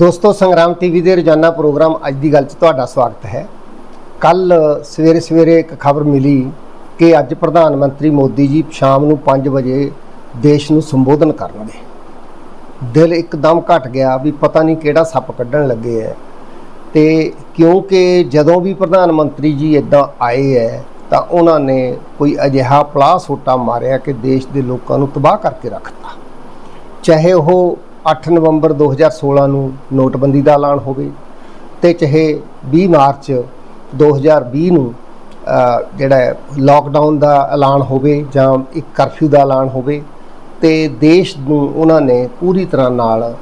ਦੋਸਤੋ, ਸੰਗਰਾਮ ਟੀਵੀ ਦੇ ਰੋਜ਼ਾਨਾ ਪ੍ਰੋਗਰਾਮ ਅੱਜ ਦੀ ਗੱਲ 'ਚ ਤੁਹਾਡਾ ਸਵਾਗਤ ਹੈ। ਕੱਲ ਸਵੇਰੇ ਸਵੇਰੇ ਇੱਕ ਖਬਰ ਮਿਲੀ ਕਿ ਅੱਜ ਪ੍ਰਧਾਨ ਮੰਤਰੀ ਮੋਦੀ ਜੀ ਸ਼ਾਮ ਨੂੰ 5 ਵਜੇ ਦੇਸ਼ ਨੂੰ ਸੰਬੋਧਨ ਕਰਨਗੇ। ਦਿਲ ਇੱਕਦਮ ਘਟ ਗਿਆ ਵੀ ਪਤਾ ਨਹੀਂ ਕਿਹੜਾ ਸੱਪ ਕੱਢਣ ਲੱਗੇ ਐ। ਤੇ ਕਿਉਂਕਿ ਜਦੋਂ ਵੀ ਪ੍ਰਧਾਨ ਮੰਤਰੀ ਜੀ ਇਦਾਂ ਆਏ ਐ, ਤਾਂ ਉਹਨਾਂ ਨੇ ਕੋਈ ਅਜਿਹਾ ਪਲਾਹ ਸੋਟਾ ਮਾਰਿਆ ਕਿ ਦੇਸ਼ ਦੇ ਲੋਕਾਂ ਨੂੰ ਤਬਾਹ ਕਰਕੇ ਰੱਖਤਾ। ਚਾਹੇ ਉਹ 8 ਨਵੰਬਰ 2016 ਨੂੰ ਨੋਟਬੰਦੀ ਦਾ ਐਲਾਨ ਹੋਵੇ ਤੇ ਚਾਹੇ 20 ਮਾਰਚ 2020 ਨੂੰ ਜਿਹੜਾ ਹੈ ਲਾਕਡਾਊਨ ਦਾ ਐਲਾਨ ਹੋਵੇ ਜਾਂ ਇੱਕ ਕਰਫਿਊ ਦਾ ਐਲਾਨ ਹੋਵੇ ਤੇ ਦੇਸ਼ ਨੂੰ ਉਹਨਾਂ ਨੇ ਪੂਰੀ ਤਰ੍ਹਾਂ ਨਾਲ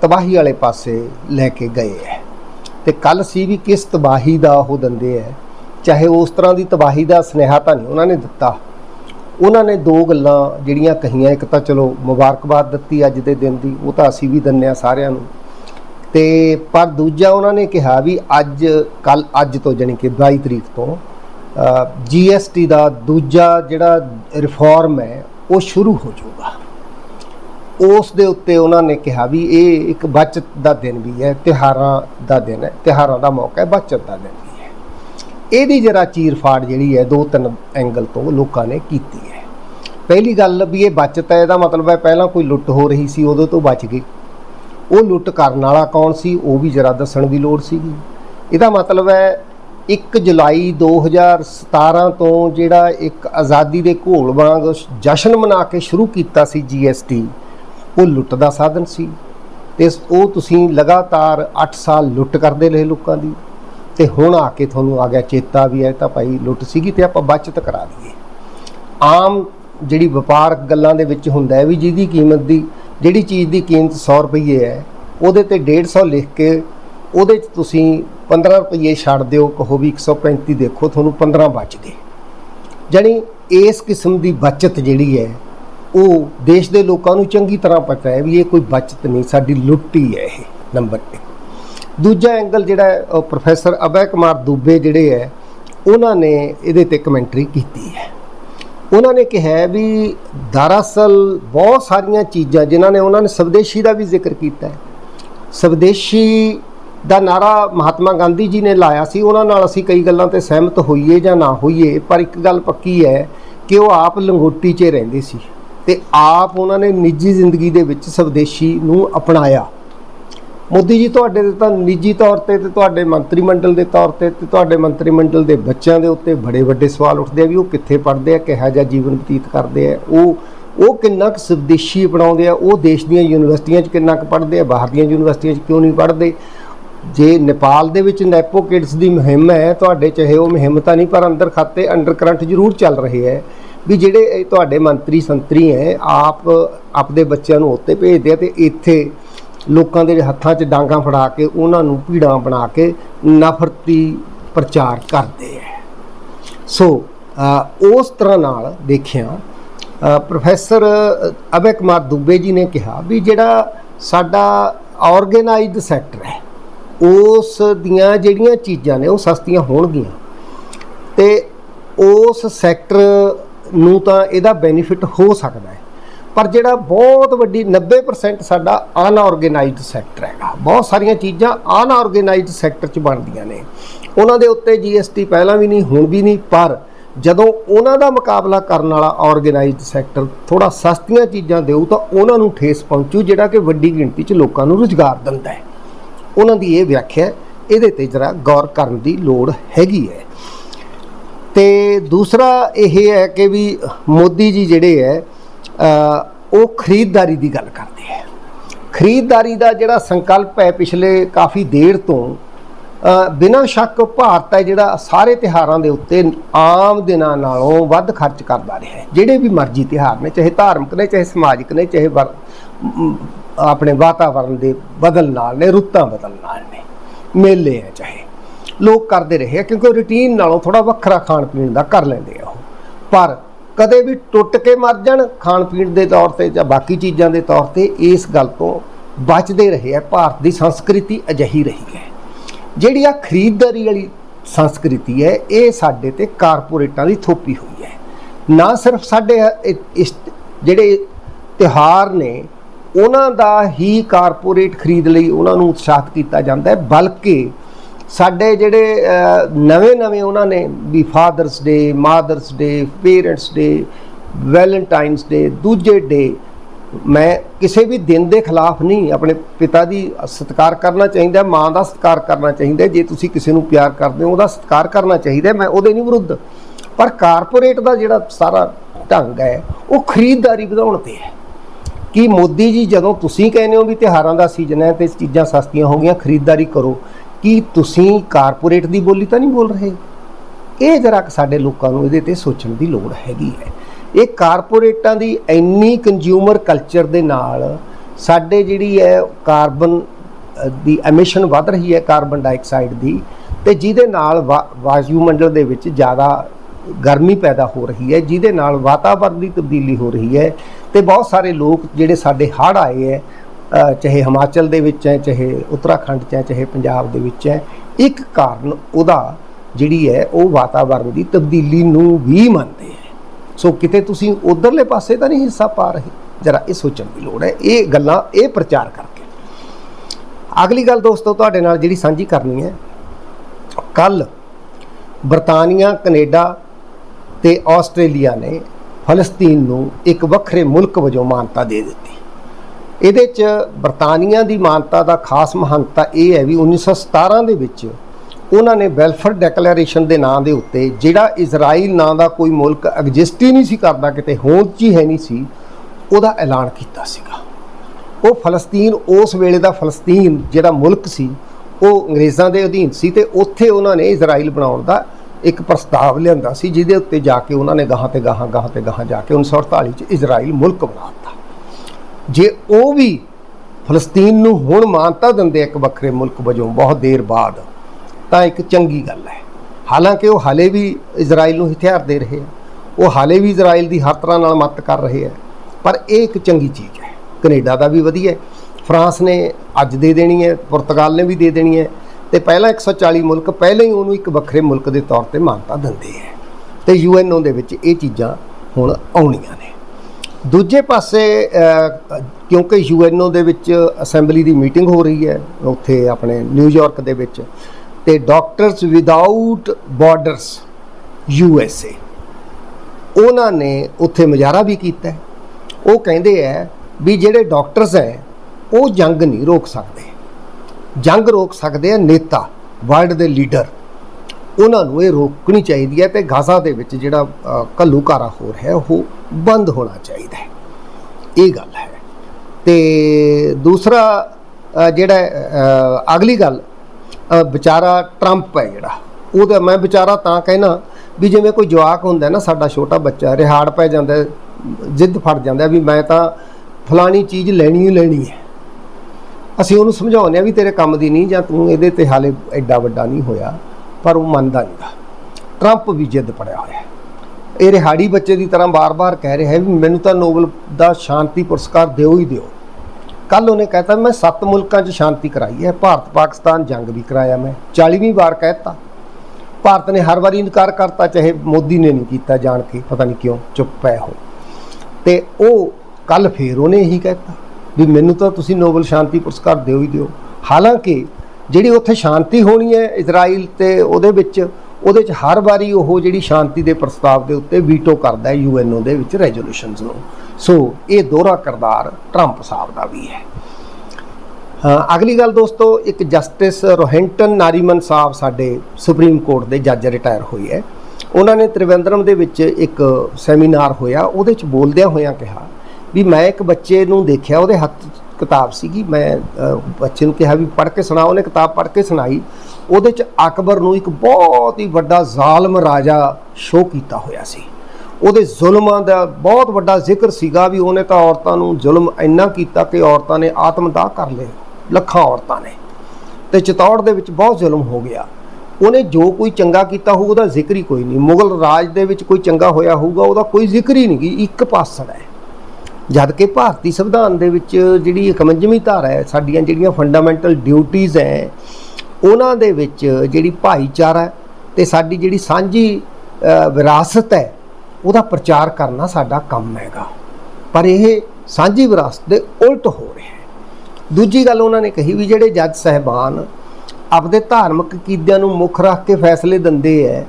ਤਬਾਹੀ ਵਾਲੇ ਪਾਸੇ ਲੈ ਕੇ ਗਏ ਹੈ। ਤੇ ਕੱਲ ਸੀ ਵੀ ਕਿਸ ਤਬਾਹੀ ਦਾ ਉਹ ਦਿੰਦੇ ਹੈ, ਚਾਹੇ ਉਸ ਤਰ੍ਹਾਂ ਦੀ ਤਬਾਹੀ ਦਾ ਸੁਨੇਹਾ ਤਾਂ ਨਹੀਂ ਉਹਨਾਂ ਨੇ ਦਿੱਤਾ ਉਹਨਾਂ ਨੇ ਦੋ ਗੱਲਾਂ ਜਿਹੜੀਆਂ ਕਹੀਆਂ, ਇੱਕ ਤਾਂ ਚਲੋ ਮੁਬਾਰਕਬਾਦ ਦਿੱਤੀ ਅੱਜ ਦੇ ਦਿਨ ਦੀ, ਉਹ ਤਾਂ ਅਸੀਂ ਵੀ ਦਿੰਨੇ ਆ ਸਾਰਿਆਂ ਨੂੰ। ਤੇ ਪਰ ਦੂਜਾ ਉਹਨਾਂ ਨੇ ਕਿਹਾ ਵੀ ਅੱਜ ਕੱਲ ਅੱਜ ਤੋਂ ਜਾਣੀ ਕਿ 22 ਤਰੀਕ ਤੋਂ ਜੀਐਸਟੀ ਦਾ ਦੂਜਾ ਜਿਹੜਾ ਰਿਫਾਰਮ ਹੈ, ਉਹ ਸ਼ੁਰੂ ਹੋ ਜਾਊਗਾ। ਉਸ ਦੇ ਉੱਤੇ ਉਹਨਾਂ ਨੇ ਕਿਹਾ ਵੀ ਇਹ ਇੱਕ ਬਚਤ ਦਾ ਦਿਨ ਵੀ ਹੈ ਤਿਹਾਰਾਂ ਦਾ ਦਿਨ ਹੈ ਤਿਹਾਰਾਂ ਦਾ ਮੌਕਾ ਹੈ, ਬਚਤ ਦਾ ਦਿਨ। ਇਹਦੀ ਜਰਾ ਚੀਰਫਾੜ ਜਿਹੜੀ ਹੈ, ਦੋ ਤਿੰਨ ਐਂਗਲ ਤੋਂ ਲੋਕਾਂ ਨੇ ਕੀਤੀ ਹੈ। ਪਹਿਲੀ ਗੱਲ ਵੀ ਇਹ ਬਚਤ ਹੈ, ਇਹਦਾ ਮਤਲਬ ਹੈ ਪਹਿਲਾਂ ਕੋਈ ਲੁੱਟ ਹੋ ਰਹੀ ਸੀ, ਉਦੋਂ ਤੋਂ ਬਚ ਗਏ ਉਹ ਲੁੱਟ ਕਰਨ ਵਾਲਾ ਕੌਣ ਸੀ, ਉਹ ਵੀ ਜਰਾ ਦੱਸਣ ਦੀ ਲੋੜ ਸੀਗੀ। ਇਹਦਾ ਮਤਲਬ ਹੈ 1 ਜੁਲਾਈ 2017 ਤੋਂ ਜਿਹੜਾ ਇੱਕ ਆਜ਼ਾਦੀ ਦੇ ਘੋਲ ਵਾਂਗ ਜਸ਼ਨ ਮਨਾ ਕੇ ਸ਼ੁਰੂ ਕੀਤਾ ਸੀ ਜੀਐਸਟੀ ਉਹ ਲੁੱਟ ਦਾ ਸਾਧਨ ਸੀ। ਤੇ ਉਹ ਤੁਸੀਂ ਲਗਾਤਾਰ 8 ਸਾਲ ਲੁੱਟ ਕਰਦੇ ਰਹੇ ਲੋਕਾਂ ਦੀ। ਤੇ ਹੁਣ ਆ ਕੇ ਤੁਹਾਨੂੰ ਆ ਗਿਆ ਚੇਤਾ ਵੀ ਹੈ ਤਾਂ ਭਾਈ ਲੁੱਟ ਸੀਗੀ ਤੇ ਆਪਾਂ ਬਚਤ ਕਰਾ ਲਈਏ। ਆਮ ਜਿਹੜੀ ਵਪਾਰਕ ਗੱਲਾਂ ਦੇ ਵਿੱਚ ਹੁੰਦਾ ਹੈ ਵੀ ਜਿਹਦੀ ਕੀਮਤ ਦੀ, ਜਿਹੜੀ ਚੀਜ਼ ਦੀ ਕੀਮਤ 100 ਰੁਪਏ ਹੈ, ਉਹਦੇ ਤੇ 150 ਲਿਖ ਕੇ ਉਹਦੇ 'ਚ ਤੁਸੀਂ 15 ਰੁਪਏ ਛੱਡ ਦਿਓ, ਕਹੋ ਵੀ 135 ਦੇਖੋ, ਤੁਹਾਨੂੰ 15 ਬਚ ਗਏ। ਜਾਣੀ ਇਸ ਕਿਸਮ ਦੀ ਬਚਤ ਜਿਹੜੀ ਹੈ, ਉਹ ਦੇਸ਼ ਦੇ ਲੋਕਾਂ ਨੂੰ ਚੰਗੀ ਤਰ੍ਹਾਂ ਪਤਾ ਹੈ ਵੀ ਇਹ ਕੋਈ ਬਚਤ ਨਹੀਂ, ਸਾਡੀ ਲੁੱਟ ਹੀ ਹੈ ਇਹ, ਨੰਬਰ 1 ਦੂਜਾ ਐਂਗਲ ਜਿਹੜਾ ਪ੍ਰੋਫੈਸਰ ਅਭੈ ਕੁਮਾਰ ਦੁਬੇ ਜਿਹੜੇ ਹੈ, ਉਹਨਾਂ ਨੇ ਇਹਦੇ ਤੇ ਕਮੈਂਟਰੀ ਕੀਤੀ ਹੈ। ਉਹਨਾਂ ਨੇ ਕਿਹਾ ਵੀ ਦਰਅਸਲ ਬਹੁਤ ਸਾਰੀਆਂ ਚੀਜ਼ਾਂ ਜਿਨ੍ਹਾਂ ਨੇ ਉਹਨਾਂ ਨੇ ਸਵਦੇਸ਼ੀ ਦਾ ਵੀ ਜ਼ਿਕਰ ਕੀਤਾ ਹੈ। ਸਵਦੇਸ਼ੀ ਦਾ ਨਾਰਾ ਮਹਾਤਮਾ ਗਾਂਧੀ ਜੀ ਨੇ ਲਾਇਆ ਸੀ। ਉਹਨਾਂ ਨਾਲ ਅਸੀਂ ਕਈ ਗੱਲਾਂ ਤੇ ਸਹਿਮਤ ਹੋਈਏ ਜਾਂ ਨਾ ਹੋਈਏ, ਪਰ ਇੱਕ ਗੱਲ ਪੱਕੀ ਹੈ ਕਿ ਉਹ ਆਪ ਲੰਗੋਟੀ 'ਚ ਰਹਿੰਦੇ ਸੀ ਤੇ ਆਪ ਉਹਨਾਂ ਨੇ ਨਿੱਜੀ ਜ਼ਿੰਦਗੀ ਦੇ ਵਿੱਚ ਸਵਦੇਸ਼ੀ ਨੂੰ ਅਪਣਾਇਆ। ਮੋਦੀ ਜੀ, ਤੁਹਾਡੇ ਤੇ ਤਾਂ ਨਿੱਜੀ ਤੌਰ ਤੇ ਤੇ ਤੁਹਾਡੇ ਮੰਤਰੀ ਮੰਡਲ ਦੇ ਤੌਰ ਤੇ ਤੇ ਤੁਹਾਡੇ ਮੰਤਰੀ ਮੰਡਲ ਦੇ ਬੱਚਿਆਂ ਦੇ ਉੱਤੇ ਬੜੇ ਵੱਡੇ ਸਵਾਲ ਉੱਠਦੇ ਆ ਵੀ ਉਹ ਕਿੱਥੇ ਪੜ੍ਹਦੇ ਆ, ਕਿਹੋ ਜਿਹਾ ਜੀਵਨ ਬਤੀਤ ਕਰਦੇ ਆ। ਉਹ ਉਹ ਕਿੰਨਾ ਕੁ ਸਵਦੇਸ਼ੀ ਅਪਣਾਉਂਦੇ ਆ, ਉਹ ਦੇਸ਼ ਦੀਆਂ ਯੂਨੀਵਰਸਿਟੀਆਂ 'ਚ ਕਿੰਨਾ ਕੁ ਪੜ੍ਹਦੇ ਆ, ਬਾਹਰ ਦੀਆਂ ਯੂਨੀਵਰਸਿਟੀਆਂ 'ਚ ਕਿਉਂ ਨਹੀਂ ਪੜ੍ਹਦੇ? ਜੇ ਨੇਪਾਲ ਦੇ ਵਿੱਚ ਨੈਪੋ ਕਿਡਸ ਦੀ ਮੁਹਿੰਮ ਹੈ, ਤੁਹਾਡੇ ਚਾਹੇ ਉਹ ਮੁਹਿੰਮ ਤਾਂ ਨਹੀਂ, ਪਰ ਅੰਦਰ ਖਾਤੇ ਅੰਡਰ ਕਰੰਟ ਜ਼ਰੂਰ ਚੱਲ ਰਹੇ ਹੈ ਵੀ ਜਿਹੜੇ ਇਹ ਤੁਹਾਡੇ ਮੰਤਰੀ ਸੰਤਰੀ ਹੈ, ਆਪ, ਆਪਦੇ ਬੱਚਿਆਂ ਨੂੰ ਉੱਤੇ ਭੇਜਦੇ ਆ ਤੇ ਇੱਥੇ ਲੋਕਾਂ ਦੇ ਹੱਥਾਂ 'ਚ ਡਾਂਗਾ ਫੜਾ ਕੇ ਉਹਨਾਂ ਨੂੰ ਭੀੜਾਂ ਬਣਾ ਕੇ ਨਫ਼ਰਤੀ ਪ੍ਰਚਾਰ ਕਰਦੇ ਹੈ ਸੋ ਉਸ ਤਰ੍ਹਾਂ ਨਾਲ ਦੇਖਿਆ ਪ੍ਰੋਫੈਸਰ ਅਭੈ ਕੁਮਾਰ ਦੁਬੇ ਜੀ ਨੇ ਕਿਹਾ ਵੀ ਜਿਹੜਾ ਸਾਡਾ ਆਰਗੇਨਾਈਜ਼ਡ ਸੈਕਟਰ ਹੈ ਉਸ ਦੀਆਂ ਜਿਹੜੀਆਂ ਚੀਜ਼ਾਂ ਨੇ ਉਹ ਸਸਤੀਆਂ ਹੋਣਗੀਆਂ ਤੇ ਉਸ ਸੈਕਟਰ ਨੂੰ ਤਾਂ ਇਹਦਾ ਬੈਨੀਫਿਟ ਹੋ ਸਕਦਾ ਹੈ ਪਰ ਜਿਹੜਾ ਬਹੁਤ ਵੱਡੀ 90% ਸਾਡਾ ਅਨਆਰਗੇਨਾਈਜ਼ਡ ਸੈਕਟਰ ਹੈਗਾ। ਬਹੁਤ ਸਾਰੀਆਂ ਚੀਜ਼ਾਂ ਅਨਆਰਗੇਨਾਈਜ਼ਡ ਸੈਕਟਰ 'ਚ ਬਣਦੀਆਂ ਨੇ। ਉਹਨਾਂ ਦੇ ਉੱਤੇ ਜੀਐਸਟੀ ਪਹਿਲਾਂ ਵੀ ਨਹੀਂ, ਹੁਣ ਵੀ ਨਹੀਂ, ਪਰ ਜਦੋਂ ਉਹਨਾਂ ਦਾ ਮੁਕਾਬਲਾ ਕਰਨ ਵਾਲਾ ਆਰਗੇਨਾਈਜ਼ਡ ਸੈਕਟਰ ਥੋੜਾ ਸਸਤੀਆਂ ਚੀਜ਼ਾਂ ਦੇਊ ਤਾਂ ਉਹਨਾਂ ਨੂੰ ਠੇਸ ਪਹੁੰਚੂ, ਜਿਹੜਾ ਕਿ ਵੱਡੀ ਗਿਣਤੀ 'ਚ ਲੋਕਾਂ ਨੂੰ ਰੁਜ਼ਗਾਰ ਦਿੰਦਾ ਹੈ। ਉਹਨਾਂ ਦੀ ਇਹ ਵਿਆਖਿਆ ਇਹਦੇ ਤੇ ਜਰਾ ਗੌਰ ਕਰਨ ਦੀ ਲੋੜ ਹੈਗੀ ਹੈ। ਤੇ ਦੂਸਰਾ ਇਹ ਹੈ ਕਿ ਵੀ ਮੋਦੀ ਜੀ ਜਿਹੜੇ ਹੈ ਉਹ ਖਰੀਦਦਾਰੀ ਦੀ ਗੱਲ ਕਰਦੇ ਹੈ ਖਰੀਦਦਾਰੀ ਦਾ ਜਿਹੜਾ ਸੰਕਲਪ ਹੈ ਪਿਛਲੇ ਕਾਫੀ ਦੇਰ ਤੋਂ ਬਿਨਾਂ ਸ਼ੱਕ ਭਾਰਤ ਹੈ ਜਿਹੜਾ ਸਾਰੇ ਤਿਹਾਰਾਂ ਦੇ ਉੱਤੇ ਆਮ ਦਿਨਾਂ ਨਾਲੋਂ ਵੱਧ ਖਰਚ ਕਰਦਾ ਰਿਹਾ ਹੈ। ਜਿਹੜੇ ਵੀ ਮਰਜ਼ੀ ਤਿਹਾਰ ਨੇ, ਚਾਹੇ ਧਾਰਮਿਕ ਨੇ, ਚਾਹੇ ਸਮਾਜਿਕ ਨੇ, ਚਾਹੇ ਵਰ- ਆਪਣੇ ਵਾਤਾਵਰਣ ਦੇ ਬਦਲ ਨਾਲ ਨੇ, ਰੁੱਤਾਂ ਬਦਲ ਨਾਲ ਨੇ, ਮੇਲੇ ਹੈ ਚਾਹੇ। ਲੋਕ ਕਰਦੇ ਰਹੇ ਆ ਕਿਉਂਕਿ ਰੂਟੀਨ ਨਾਲੋਂ ਥੋੜਾ ਵੱਖਰਾ ਖਾਣ ਪੀਣ ਦਾ ਕਰ ਲੈਂਦੇ ਆ ਉਹ। ਪਰ ਕਦੇ ਵੀ ਟੁੱਟ ਕੇ ਮਰ ਜਾਣ, ਖਾਣ ਪੀਣ ਦੇ ਤੌਰ ਤੇ ਜਾਂ ਬਾਕੀ ਚੀਜ਼ਾਂ ਦੇ ਤੌਰ ਤੇ ਇਸ ਗੱਲ ਤੋਂ ਬਚਦੇ ਰਹੇ ਆ ਭਾਰਤ ਦੀ ਸੰਸਕ੍ਰਿਤੀ ਅਜਿਹੀ ਰਹੀ ਹੈ। ਜਿਹੜੀ ਆ ਖਰੀਦਦਾਰੀ ਵਾਲੀ ਸੰਸਕ੍ਰਿਤੀ ਹੈ, ਇਹ ਸਾਡੇ ਤੇ ਕਾਰਪੋਰੇਟਾਂ ਦੀ ਥੋਪੀ ਹੋਈ ਹੈ। ਨਾ ਸਿਰਫ ਸਾਡੇ ਇਸ ਜਿਹੜੇ ਤਿਹਾਰ ਨੇ, ਉਹਨਾਂ ਦਾ ਹੀ ਕਾਰਪੋਰੇਟ ਖਰੀਦ ਲਈ ਉਹਨਾਂ ਨੂੰ ਉਤਸ਼ਾਹਿਤ ਕੀਤਾ ਜਾਂਦਾ ਹੈ, ਬਲਕਿ ਸਾਡੇ ਜਿਹੜੇ ਨਵੇਂ-ਨਵੇਂ ਉਹਨਾਂ ਨੇ ਵੀ Father's Day Mother's Day Parents' Day Valentine's Day ਦੂਜੇ ਡੇ ਮੈਂ ਕਿਸੇ ਵੀ ਦਿਨ ਦੇ ਖਿਲਾਫ ਨਹੀਂ ਆਪਣੇ ਪਿਤਾ ਦੀ ਸਤਿਕਾਰ ਕਰਨਾ ਚਾਹੀਦਾ, ਮਾਂ ਦਾ ਸਤਿਕਾਰ ਕਰਨਾ ਚਾਹੀਦਾ, ਜੇ ਤੁਸੀਂ ਕਿਸੇ ਨੂੰ ਪਿਆਰ ਕਰਦੇ ਹੋ, ਉਹਦਾ ਸਤਿਕਾਰ ਕਰਨਾ ਚਾਹੀਦਾ, ਮੈਂ ਉਹਦੇ ਨਹੀਂ ਵਿਰੁੱਧ। ਪਰ ਕਾਰਪੋਰੇਟ ਦਾ ਜਿਹੜਾ ਸਾਰਾ ਢੰਗ ਹੈ, ਉਹ ਖਰੀਦਦਾਰੀ ਵਧਾਉਣ ਤੇ ਹੈ। ਕਿ ਮੋਦੀ ਜੀ ਜਦੋਂ ਤੁਸੀਂ ਕਹਿੰਦੇ ਹੋ ਵੀ ਤਿਹਾਰਾਂ ਦਾ ਸੀਜ਼ਨ ਹੈ ਤੇ ਚੀਜ਼ਾਂ ਸਸਤੀਆਂ ਹੋ ਗਈਆਂ, ਖਰੀਦਦਾਰੀ ਕਰੋ ਕੀ ਤੁਸੀਂ ਕਾਰਪੋਰੇਟ ਦੀ ਬੋਲੀ ਤਾਂ ਨਹੀਂ ਬੋਲ ਰਹੇ? ਇਹ ਜਰਾ ਸਾਡੇ ਲੋਕਾਂ ਨੂੰ ਇਹਦੇ ਤੇ ਸੋਚਣ ਦੀ ਲੋੜ ਹੈਗੀ ਹੈ। ਇਹ ਕਾਰਪੋਰੇਟਾਂ ਦੀ ਇੰਨੀ ਕੰਜ਼ਿਊਮਰ ਕਲਚਰ ਦੇ ਨਾਲ ਸਾਡੇ ਜਿਹੜੀ ਹੈ ਕਾਰਬਨ ਦੀ ਐਮਿਸ਼ਨ ਵੱਧ ਰਹੀ ਹੈ ਕਾਰਬਨ ਡਾਈਆਕਸਾਈਡ ਦੀ ਤੇ ਜਿਹਦੇ ਨਾਲ ਵਾ- ਵਾਯੂਮੰਡਲ ਦੇ ਵਿੱਚ ਜ਼ਿਆਦਾ ਗਰਮੀ ਪੈਦਾ ਹੋ ਰਹੀ ਹੈ, ਜਿਹਦੇ ਨਾਲ ਵਾਤਾਵਰਣ ਦੀ ਤਬਦੀਲੀ ਹੋ ਰਹੀ ਹੈ ਤੇ ਬਹੁਤ ਸਾਰੇ ਲੋਕ ਜਿਹੜੇ ਸਾਡੇ ਹੜ੍ਹ ਆਏ ਹੈ ਚਾਹੇ ਹਿਮਾਚਲ ਦੇ ਵਿੱਚ ਹੈ, ਚਾਹੇ ਉੱਤਰਾਖੰਡ 'ਚ ਹੈ, ਚਾਹੇ ਪੰਜਾਬ ਦੇ ਵਿੱਚ ਹੈ, ਇੱਕ ਕਾਰਨ ਉਹਦਾ ਜਿਹੜੀ ਹੈ, ਉਹ ਵਾਤਾਵਰਣ ਦੀ ਤਬਦੀਲੀ ਨੂੰ ਵੀ ਮੰਨਦੇ ਹੈ। ਸੋ ਕਿਤੇ ਤੁਸੀਂ ਉਧਰਲੇ ਪਾਸੇ ਤਾਂ ਨਹੀਂ ਹਿੱਸਾ ਪਾ ਰਹੇ, ਜਰਾ ਇਹ ਸੋਚਣ ਦੀ ਲੋੜ ਹੈ, ਇਹ ਗੱਲਾਂ ਇਹ ਪ੍ਰਚਾਰ ਕਰਕੇ। ਅਗਲੀ ਗੱਲ ਦੋਸਤੋ, ਤੁਹਾਡੇ ਨਾਲ ਜਿਹੜੀ ਸਾਂਝੀ ਕਰਨੀ ਹੈ ਕੱਲ ਬਰਤਾਨੀਆ, ਕੈਨੇਡਾ ਤੇ ਆਸਟ੍ਰੇਲੀਆ ਨੇ ਫਲਸਤੀਨ ਨੂੰ ਇੱਕ ਵੱਖਰੇ ਮੁਲਕ ਵਜੋਂ ਮਾਨਤਾ ਦੇ ਦਿੱਤੀ। ਇਹਦੇ 'ਚ ਬਰਤਾਨੀਆ ਦੀ ਮਾਨਤਾ ਦਾ ਖਾਸ ਮਹੰਤਤਾ ਇਹ ਹੈ ਵੀ 1917 ਦੇ ਵਿੱਚ ਉਹਨਾਂ ਨੇ ਵੈਲਫੇਅਰ ਡੈਕਲੇਰੇਸ਼ਨ ਦੇ ਨਾਂ ਦੇ ਉੱਤੇ ਜਿਹੜਾ ਇਜ਼ਰਾਈਲ ਨਾਂ ਦਾ ਕੋਈ ਮੁਲਕ ਐਗਜ਼ਿਸਟ ਹੀ ਨਹੀਂ ਸੀ ਕਰਦਾ, ਕਿਤੇ ਹੋਂਦ 'ਚ ਹੀ ਹੈ ਨਹੀਂ ਸੀ, ਉਹਦਾ ਐਲਾਨ ਕੀਤਾ ਸੀਗਾ। ਉਹ ਫਲਸਤੀਨ, ਉਸ ਵੇਲੇ ਦਾ ਫਲਸਤੀਨ ਜਿਹੜਾ ਮੁਲਕ ਸੀ, ਉਹ ਅੰਗਰੇਜ਼ਾਂ ਦੇ ਅਧੀਨ ਸੀ ਤੇ ਉੱਥੇ ਉਹਨਾਂ ਨੇ ਇਜ਼ਰਾਈਲ ਬਣਾਉਣ ਦਾ ਇੱਕ ਪ੍ਰਸਤਾਵ ਲਿਆਂਦਾ ਸੀ, ਜਿਹਦੇ ਉੱਤੇ ਜਾ ਕੇ ਉਹਨਾਂ ਨੇ ਗਾਹਾਂ ਤੇ ਗਾਹਾਂ ਗਾਹਾਂ ਤੇ ਗਾਹਾਂ ਜਾ ਕੇ 1948 ਚ ਇਜ਼ਰਾਈਲ ਮੁਲਕ ਬਣਾ ਦਿੱਤਾ। ਜੇ ਉਹ ਵੀ ਫਲਸਤੀਨ ਨੂੰ ਹੁਣ ਮਾਨਤਾ ਦਿੰਦੇ ਇੱਕ ਵੱਖਰੇ ਮੁਲਕ ਵਜੋਂ ਬਹੁਤ ਦੇਰ ਬਾਅਦ, ਤਾਂ ਇੱਕ ਚੰਗੀ ਗੱਲ ਹੈ। ਹਾਲਾਂਕਿ ਉਹ ਹਾਲੇ ਵੀ ਇਜ਼ਰਾਈਲ ਨੂੰ ਹਥਿਆਰ ਦੇ ਰਹੇ ਆ। ਉਹ ਹਾਲੇ ਵੀ ਇਜ਼ਰਾਈਲ ਦੀ ਹਰ ਤਰ੍ਹਾਂ ਨਾਲ ਮਦਦ ਕਰ ਰਹੇ ਆ। ਪਰ ਇਹ ਇੱਕ ਚੰਗੀ ਚੀਜ਼ ਹੈ। ਕੈਨੇਡਾ ਦਾ ਵੀ ਵਧੀਆ ਫਰਾਂਸ ਨੇ ਅੱਜ ਦੇ ਦੇਣੀ ਹੈ, ਪੁਰਤਗਾਲ ਨੇ ਵੀ ਦੇ ਦੇਣੀ ਹੈ। ਤੇ ਪਹਿਲਾਂ 140 ਮੁਲਕ ਪਹਿਲਾਂ ਹੀ ਉਹਨੂੰ ਇੱਕ ਵੱਖਰੇ ਮੁਲਕ ਦੇ ਤੌਰ ਤੇ ਮਾਨਤਾ ਦਿੰਦੇ ਹੈ। ਤੇ ਯੂਐਨਓ ਦੇ ਵਿੱਚ ਇਹ ਚੀਜ਼ਾਂ ਹੁਣ ਆਉਣੀਆਂ ਨੇ। ਦੂਜੇ ਪਾਸੇ ਅ, ਕਿਉਂਕਿ ਯੂਐਨਓ ਦੇ ਵਿੱਚ ਅਸੈਂਬਲੀ ਦੀ ਮੀਟਿੰਗ ਹੋ ਰਹੀ ਹੈ ਉੱਥੇ ਆਪਣੇ ਨਿਊਯਾਰਕ ਦੇ ਵਿੱਚ ਤੇ ਡਾਕਟਰਸ ਵਿਦਆਊਟ ਬਾਰਡਰਸ ਯੂਐਸਏ ਉਹਨਾਂ ਨੇ ਉੱਥੇ ਮੁਜ਼ਾਹਰਾ ਵੀ ਕੀਤਾ ਉਹ ਕਹਿੰਦੇ ਹੈ ਵੀ ਜਿਹੜੇ ਡਾਕਟਰਸ ਹੈ ਉਹ ਜੰਗ ਨਹੀਂ ਰੋਕ ਸਕਦੇ। ਜੰਗ ਰੋਕ ਸਕਦੇ ਆ ਨੇਤਾ ਵਰਲਡ ਦੇ ਲੀਡਰ। ਉਹਨਾਂ ਨੂੰ ਇਹ ਰੋਕਣੀ ਚਾਹੀਦੀ ਹੈ ਤੇ ਗਾਜ਼ਾ ਦੇ ਵਿੱਚ ਜਿਹੜਾ ਅ, ਘੱਲੂਘਾਰਾ ਹੋ ਰਿਹਾ ਹੈ, ਉਹ ਬੰਦ ਹੋਣਾ ਚਾਹੀਦਾ ਹੈ। ਇਹ ਗੱਲ ਹੈ। ਤੇ ਦੂਸਰਾ ਜਿਹੜਾ ਅਗਲੀ ਗੱਲ ਵਿਚਾਰਾ ਟਰੰਪ ਹੈ ਜਿਹੜਾ। ਉਹਦਾ ਮੈਂ ਵਿਚਾਰਾ ਤਾਂ ਕਹਿਣਾ ਵੀ ਜਿਵੇਂ ਕੋਈ ਜਵਾਕ ਹੁੰਦਾ ਨਾ ਸਾਡਾ ਛੋਟਾ ਬੱਚਾ ਰਿਹਾੜ ਪੈ ਜਾਂਦਾ ਜ਼ਿੱਦ ਫੜ ਜਾਂਦਾ ਵੀ ਮੈਂ ਤਾਂ ਫਲਾਣੀ ਚੀਜ਼ ਲੈਣੀ ਹੀ ਲੈਣੀ ਹੈ। ਅਸੀਂ ਉਹਨੂੰ ਸਮਝਾਉਂਦੇ ਆ ਵੀ ਤੇਰੇ ਕੰਮ ਦੀ ਨਹੀਂ ਜਾਂ ਤੂੰ ਇਹਦੇ ਤੇ ਹਾਲੇ ਐਡਾ ਵੱਡਾ ਨਹੀਂ ਹੋਇਆ। ਪਰ ਉਹ ਮੰਨਦਾ ਨਹੀਂਗਾ ਟਰੰਪ ਵੀ ਜਿੱਦ ਪੜਿਆ ਹੋਇਆ ਹੈ। ਇਹ ਰਿਹਾੜੀ ਬੱਚੇ ਦੀ ਤਰ੍ਹਾਂ ਬਾਰ-ਬਾਰ ਕਹਿ ਰਿਹਾ ਹੈ ਵੀ ਮੈਨੂੰ ਤਾਂ ਨੋਬਲ ਦਾ ਸ਼ਾਂਤੀ ਪੁਰਸਕਾਰ ਦਿਓ ਹੀ ਦਿਓ। ਕੱਲ ਉਹਨੇ ਕਹਿਤਾ, ਮੈਂ ਸੱਤ ਮੁਲਕਾਂ 'ਚ ਸ਼ਾਂਤੀ ਕਰਾਈ ਹੈ। ਭਾਰਤ, ਪਾਕਿਸਤਾਨ ਜੰਗ ਵੀ ਕਰਾਇਆ ਮੈਂ। 40ਵੀਂ ਵਾਰ ਕਹਿਤਾ ਭਾਰਤ ਨੇ ਹਰ ਵਾਰੀ ਇਨਕਾਰ ਕਰਤਾ, ਚਾਹੇ ਮੋਦੀ ਨੇ ਨਹੀਂ ਕੀਤਾ ਜਾਣ ਕੇ, ਪਤਾ ਨਹੀਂ ਕਿਉਂ ਚੁੱਪ ਪਏ ਹੋ। ਤੇ ਉਹ ਕੱਲ ਫੇਰ ਉਹਨੇ ਇਹੀ ਕਹਿਤਾ ਵੀ ਮੈਨੂੰ ਤਾਂ ਤੁਸੀਂ ਨੋਬਲ ਸ਼ਾਂਤੀ ਪੁਰਸਕਾਰ ਦਿਓ ਹੀ ਦਿਓ। ਹਾਲਾਂਕਿ ਜਿਹੜੀ ਉੱਥੇ ਸ਼ਾਂਤੀ ਹੋਣੀ ਹੈ ਇਜ਼ਰਾਈਲ ਤੇ ਉਹਦੇ ਵਿੱਚ, ਉਹਦੇ 'ਚ ਹਰ ਵਾਰੀ ਉਹ ਜਿਹੜੀ ਸ਼ਾਂਤੀ ਦੇ ਪ੍ਰਸਤਾਵ ਦੇ ਉੱਤੇ ਵੀਟੋ ਕਰਦਾ ਹੈ ਯੂਐਨਓ ਦੇ ਵਿੱਚ ਰੈਜ਼ੋਲੂਸ਼ਨਸ ਨੂੰ। ਸੋ ਇਹ ਦੋਹਰਾ ਕਰਦਾਰ ਟਰੰਪ ਸਾਹਿਬ ਦਾ ਵੀ ਹੈ। ਹਾਂ, ਅਗਲੀ ਗੱਲ ਦੋਸਤੋ, ਇੱਕ ਜਸਟਿਸ ਰੋਹਿੰਟਨ ਨਾਰੀਮਨ ਸਾਹਿਬ ਸਾਡੇ ਸੁਪਰੀਮ ਕੋਰਟ ਦੇ ਜੱਜ ਰਿਟਾਇਰ ਹੋਏ ਹੈ। ਉਹਨਾਂ ਨੇ ਤ੍ਰਿਵੇਂਦਰਮ ਦੇ ਵਿੱਚ ਇੱਕ ਸੈਮੀਨਾਰ ਹੋਇਆ, ਉਹਦੇ ਚ ਬੋਲਦਿਆਂ ਹੋਇਆਂ ਕਿਹਾ ਵੀ ਮੈਂ ਇੱਕ ਬੱਚੇ ਨੂੰ ਦੇਖਿਆ, ਉਹਦੇ ਹੱਥ ਕਿਤਾਬ ਸੀਗੀ, ਮੈਂ ਬੱਚੇ ਨੂੰ ਕਿਹਾ ਵੀ ਪੜ੍ਹ ਕੇ ਸੁਣਾ ਉਹਨੇ ਕਿਤਾਬ ਪੜ੍ਹ ਕੇ ਸੁਣਾਈ। ਉਹਦੇ ਚ ਅਕਬਰ ਨੂੰ ਇੱਕ ਬਹੁਤ ਹੀ ਵੱਡਾ ਜ਼ਾਲਮ ਰਾਜਾ ਸ਼ੋਅ ਕੀਤਾ ਹੋਇਆ ਸੀ। ਉਹਦੇ ਜ਼ੁਲਮਾਂ ਦਾ ਬਹੁਤ ਵੱਡਾ ਜ਼ਿਕਰ ਸੀਗਾ ਵੀ ਉਹਨੇ ਤਾਂ ਔਰਤਾਂ ਨੂੰ ਜ਼ੁਲਮ ਇੰਨਾ ਕੀਤਾ ਕਿ ਔਰਤਾਂ ਨੇ ਆਤਮਦਾਹ ਕਰ ਲਏ। ਲੱਖਾਂ ਔਰਤਾਂ ਨੇ। ਤੇ ਚਿਤੌੜ ਦੇ ਵਿੱਚ ਬਹੁਤ ਜ਼ੁਲਮ ਹੋ ਗਿਆ। ਉਹਨੇ ਜੋ ਕੋਈ ਚੰਗਾ ਕੀਤਾ ਹੋਊ, ਉਹਦਾ ਜ਼ਿਕਰ ਹੀ ਕੋਈ ਨਹੀਂ। ਮੁਗਲ ਰਾਜ ਦੇ ਵਿੱਚ ਕੋਈ ਚੰਗਾ ਹੋਇਆ ਹੋਊਗਾ, ਉਹਦਾ ਕੋਈ ਜ਼ਿਕਰ ਹੀ ਨਹੀਂ। ਇੱਕ ਪਾਸੜ ਹੈ। ਜਦ ਕਿ ਭਾਰਤੀ ਸੰਵਿਧਾਨ ਦੇ ਵਿੱਚ ਜਿਹੜੀ 51ਵੀਂ ਧਾਰਾ ਹੈ, ਸਾਡੀਆਂ ਜਿਹੜੀਆਂ ਫੰਡਾਮੈਂਟਲ ਡਿਊਟੀਆਂ ਹੈ, ਉਹਨਾਂ ਦੇ ਵਿੱਚ ਜਿਹੜੀ ਭਾਈਚਾਰਾ ਤੇ ਸਾਡੀ ਜਿਹੜੀ ਸਾਂਝੀ ਵਿਰਾਸਤ ਹੈ, ਉਹਦਾ ਪ੍ਰਚਾਰ ਕਰਨਾ ਸਾਡਾ ਕੰਮ ਹੈਗਾ। ਪਰ ਇਹ ਸਾਂਝੀ ਵਿਰਾਸਤ ਦੇ ਉਲਟ ਹੋ ਰਿਹਾ ਹੈ। ਦੂਜੀ ਗੱਲ ਉਹਨਾਂ ਨੇ ਕਹੀ ਵੀ ਜਿਹੜੇ ਜੱਜ ਸਹਿਬਾਨ ਆਪਦੇ ਧਾਰਮਿਕ ਕੀਦਿਆਂ ਨੂੰ ਮੁੱਖ ਰੱਖ ਕੇ ਫੈਸਲੇ ਦਿੰਦੇ ਐ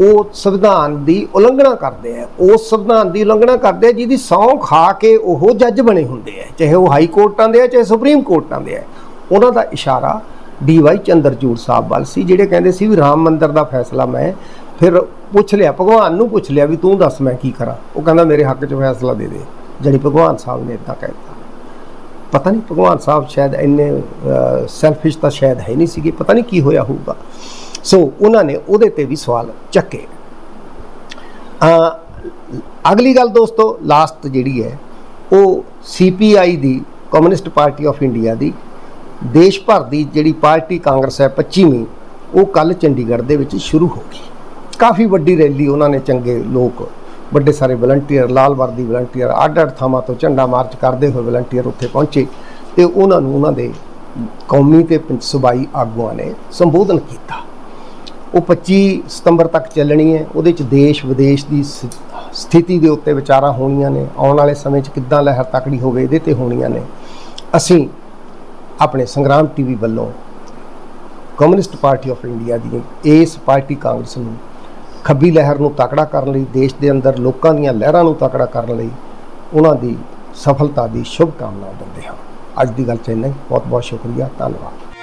ਉਹ ਸੰਵਿਧਾਨ ਦੀ ਉਲੰਘਣਾ ਕਰਦੇ ਆ। ਉਸ ਸੰਵਿਧਾਨ ਦੀ ਉਲੰਘਣਾ ਕਰਦੇ ਆ, ਜਿਹਦੀ ਸਹੁੰ ਖਾ ਕੇ ਉਹ ਜੱਜ ਬਣੇ ਹੁੰਦੇ ਆ। ਚਾਹੇ ਉਹ ਹਾਈ ਕੋਰਟਾਂ ਦੇ ਆ, ਚਾਹੇ ਸੁਪਰੀਮ ਕੋਰਟਾਂ ਦੇ ਆ। ਉਹਨਾਂ ਦਾ ਇਸ਼ਾਰਾ ਡੀਵਾਈ ਚੰਦਰਚੂੜ ਸਾਹਿਬ ਵੱਲ ਸੀ, ਜਿਹੜੇ ਕਹਿੰਦੇ ਸੀ ਵੀ ਰਾਮ ਮੰਦਰ ਦਾ ਫੈਸਲਾ ਮੈਂ ਫਿਰ ਪੁੱਛ ਲਿਆ, ਭਗਵਾਨ ਨੂੰ ਪੁੱਛ ਲਿਆ ਵੀ ਤੂੰ ਦੱਸ ਮੈਂ ਕੀ ਕਰਾਂ। ਉਹ ਕਹਿੰਦਾ ਮੇਰੇ ਹੱਕ 'ਚ ਫੈਸਲਾ ਦੇ ਦੇ, ਜਾਣੀ ਭਗਵਾਨ ਸਾਹਿਬ ਨੇ ਇਦਾਂ ਕਹਿਤਾ ਪਤਾ ਨਹੀਂ ਭਗਵਾਨ ਸਾਹਿਬ ਸ਼ਾਇਦ ਇੰਨੇ ਸੈਲਫਿਸ਼ ਤਾਂ ਸ਼ਾਇਦ ਹੈ ਨਹੀਂ ਸੀਗੇ, ਪਤਾ ਨਹੀਂ ਕੀ ਹੋਇਆ ਹੋਊਗਾ। ਸੋ ਉਹਨਾਂ ਨੇ ਉਹਦੇ ਤੇ ਵੀ ਸਵਾਲ ਚੱਕੇ। ਅਗਲੀ ਗੱਲ ਦੋਸਤੋ ਲਾਸਟ ਜਿਹੜੀ ਹੈ, ਉਹ ਸੀਪੀਆਈ ਦੀ ਕਮਿਊਨਿਸਟ ਪਾਰਟੀ ਆਫ ਇੰਡੀਆ ਦੀ, ਦੇਸ਼ ਭਰ ਦੀ ਜਿਹੜੀ ਪਾਰਟੀ ਕਾਂਗਰਸ ਹੈ 25ਵੀਂ ਉਹ ਕੱਲ ਚੰਡੀਗੜ੍ਹ ਦੇ ਵਿੱਚ ਸ਼ੁਰੂ ਹੋ ਗਈ। ਕਾਫੀ ਵੱਡੀ ਰੈਲੀ ਉਹਨਾਂ ਨੇ ਚੰਗੇ ਲੋਕ ਵੱਡੇ ਸਾਰੇ ਵਲੰਟੀਅਰ ਲਾਲ ਵਰਦੀ ਵਲੰਟੀਅਰ ਅੱਡ ਅੱਡ ਥਾਵਾਂ ਤੋਂ ਝੰਡਾ ਮਾਰਚ ਕਰਦੇ ਹੋਏ ਵਲੰਟੀਅਰ ਉੱਥੇ ਪਹੁੰਚੇ ਤੇ ਉਹਨਾਂ ਨੂੰ ਉਹਨਾਂ ਦੇ ਕੌਮੀ ਤੇ ਸੂਬਾਈ ਆਗੂਆਂ ਨੇ ਸੰਬੋਧਨ ਕੀਤਾ। ਉਹ 25 ਸਤੰਬਰ ਤੱਕ ਚੱਲਣੀ ਹੈ। ਉਹਦੇ ਚ ਦੇਸ਼ ਵਿਦੇਸ਼ ਦੀ ਸ- ਸਥਿਤੀ ਦੇ ਉੱਤੇ ਵਿਚਾਰਾਂ ਹੋਣੀਆਂ ਨੇ। ਆਉਣ ਵਾਲੇ ਸਮੇਂ 'ਚ ਕਿੱਦਾਂ ਲਹਿਰ ਤਕੜੀ ਹੋਵੇ ਇਹਦੇ ਤੇ ਹੋਣੀਆਂ ਨੇ। ਅਸੀਂ ਆਪਣੇ ਸੰਗਰਾਮ ਟੀਵੀ ਵੱਲੋਂ ਕਮਿਊਨਿਸਟ ਪਾਰਟੀ ਆਫ ਇੰਡੀਆ ਦੀ ਇਸ ਪਾਰਟੀ ਕਾਂਗਰਸ ਨੂੰ ਖੱਬੀ ਲਹਿਰ ਨੂੰ ਤਕੜਾ ਕਰਨ ਲਈ, ਦੇਸ਼ ਦੇ ਅੰਦਰ ਲੋਕਾਂ ਦੀਆਂ ਲਹਿਰਾਂ ਨੂੰ ਤਕੜਾ ਕਰਨ ਲਈ ਉਹਨਾਂ ਦੀ ਸਫਲਤਾ ਦੀ ਸ਼ੁਭ ਕਾਮਨਾ ਦਿੰਦੇ ਹਾਂ। ਅੱਜ ਦੀ ਗੱਲ ਚ ਇੰਨਾ ਹੀ। ਬਹੁਤ ਬਹੁਤ ਸ਼ੁਕਰੀਆ। ਧੰਨਵਾਦ।